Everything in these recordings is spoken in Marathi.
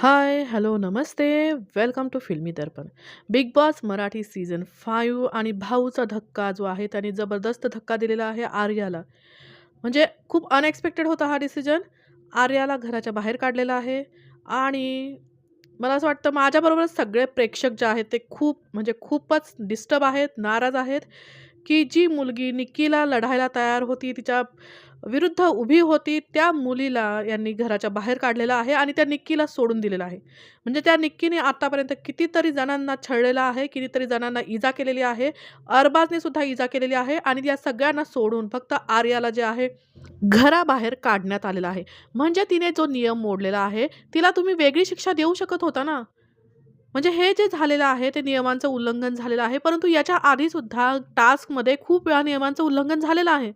High, hello, Namaste. Welcome to Filmi Darpan. Bigg Boss Marathi season five आणि भाऊचा धक्का जो आहे त्याने जबरदस्त धक्का दिलेला आहे आर्याला. म्हणजे खूप अनएक्सपेक्टेड होता हा डिसिजन. आर्याला घराच्या बाहेर काढलेला आहे आणि मला असं वाटतं माझ्याबरोबरच सगळे प्रेक्षक जे आहेत ते खूप म्हणजे खूपच डिस्टर्ब आहेत, नाराज आहेत, की जी मुलगी निक्कीला लढायला तयार होती, तिच्या विरुद्ध उभी होती, त्या मुलीला यांनी घराच्या बाहेर काढलेलं आहे आणि त्या निक्कीला सोडून दिलेलं आहे. म्हणजे त्या निक्कीने आतापर्यंत कितीतरी जणांना छळलेलं आहे, कितीतरी जणांना इजा केलेली आहे. अरबाजने सुद्धा इजा केलेली आहे आणि या सगळ्यांना सोडून फक्त आर्याला जे आहे घराबाहेर काढण्यात आलेलं आहे. म्हणजे तिने जो नियम मोडलेला आहे, तिला तुम्ही वेगळी शिक्षा देऊ शकत होता ना. म्हणजे हे जे झालेलं आहे ते नियमांचं उल्लंघन झालेलं आहे. परंतु याच्या आधीसुद्धा टास्कमध्ये खूप वेळा नियमांचं उल्लंघन झालेलं आहे.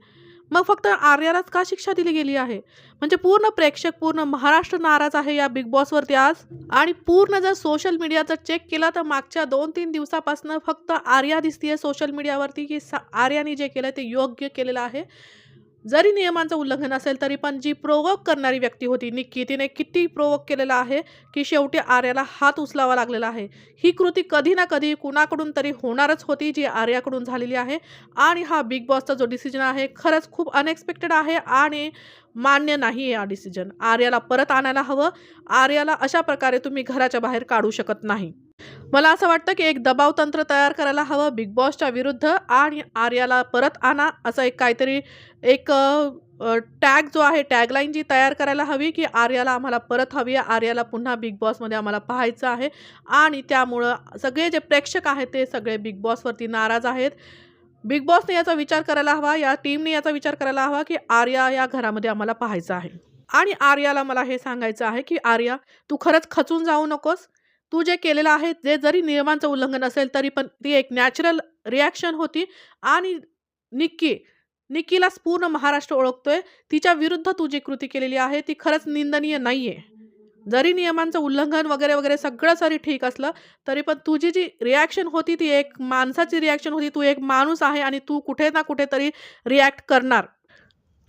मग फक्त आर्यालाच का शिक्षा दिली गेली आहे? म्हणजे पूर्ण प्रेक्षक, पूर्ण महाराष्ट्र नाराज आहे या बिग बॉसवरती आज आणि पूर्ण जर सोशल मीडियाचं चेक केला तर मागच्या 2-3 दिवसापासून फक्त आर्या दिसतीये सोशल मीडियावरती, की आर्याने जे केलं ते योग्य केलेलं आहे. जरी नियमांचं उल्लंघन असेल तरी पण जी प्रोवोक करणारी व्यक्ती होती निक्की, तिने किती प्रोवोक केलेलं आहे, की शेवटी आर्याला हात उचलावा लागलेला आहे. ही कृती कधी ना कधी कुणाकडून तरी होणारच होती, जी आर्याकडून झालेली आहे आणि हा बिग बॉसचा जो डिसिजन आहे खरंच खूप अनएक्सपेक्टेड आहे आणि मान्य नाही आहे हा डिसिजन. आर्याला परत आणायला हवं. आर्याला अशा प्रकारे तुम्ही घराच्या बाहेर काढू शकत नाही. मला असं वाटतं, की एक दबाव तंत्र तयार करायला हवं बिग बॉसच्या विरुद्ध आणि आर्याला परत आणा असं एक काहीतरी एक टॅग जो आहे टॅगलाईन जी तयार करायला हवी, की आर्याला आम्हाला परत हवी आहे. आर्याला पुन्हा बिग बॉसमध्ये आम्हाला पाहायचं आहे आणि त्यामुळं सगळे जे प्रेक्षक आहेत ते सगळे बिग बॉसवरती नाराज आहेत. बिग बॉसने याचा विचार करायला हवा, या टीमने याचा विचार करायला हवा, की आर्या या घरामध्ये आम्हाला पाहायचं आहे. आणि आर्याला मला हे सांगायचं आहे, की आर्या तू खरंच खचून जाऊ नकोस. तू जे केलेलं आहे जे जरी नियमांचं उल्लंघन असेल तरी पण ती एक नॅचरल रिॲक्शन होती आणि निक्की, निक्कीलाच पूर्ण महाराष्ट्र ओळखतोय. तिच्या विरुद्ध तू जी कृती केलेली आहे ती खरंच निंदनीय नाही आहे जरी नियमांचं उल्लंघन वगैरे, वगैरे सगळं जरी ठीक असलं, तरी पण तुझी जी रिॲक्शन होती ती एक माणसाची रिॲक्शन होती. तू एक माणूस आहे आणि तू कुठे ना कुठेतरी रिॲक्ट करणार.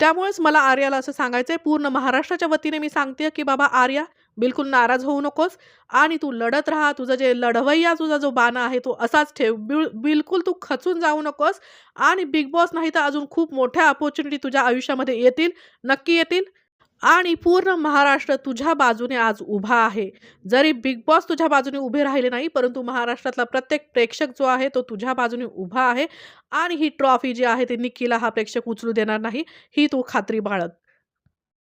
त्यामुळेच मला आर्याला असं सांगायचं आहे पूर्ण महाराष्ट्राच्या वतीने मी सांगते की बाबा आर्या बिलकुल नाराज होऊ नकोस आणि तू लढत राहा. तुझं जे लढवय्या तुझा जो बाणा आहे तो असाच ठेव. बिल बिलकुल तू खचून जाऊ नकोस आणि बिग बॉस नाही तर अजून खूप मोठ्या अपॉर्च्युनिटी तुझ्या आयुष्यामध्ये येतील, नक्की येतील आणि पूर्ण महाराष्ट्र तुझ्या बाजूने आज उभा आहे. जरी बिग बॉस तुझ्या बाजूने उभे राहिले नाही, परंतु महाराष्ट्रातला प्रत्येक प्रेक्षक जो आहे तो तुझ्या बाजूने उभा आहे आणि ही ट्रॉफी जी आहे ती निक्कीला हा प्रेक्षक उचलू देणार नाही, ही तू खात्री बाळग.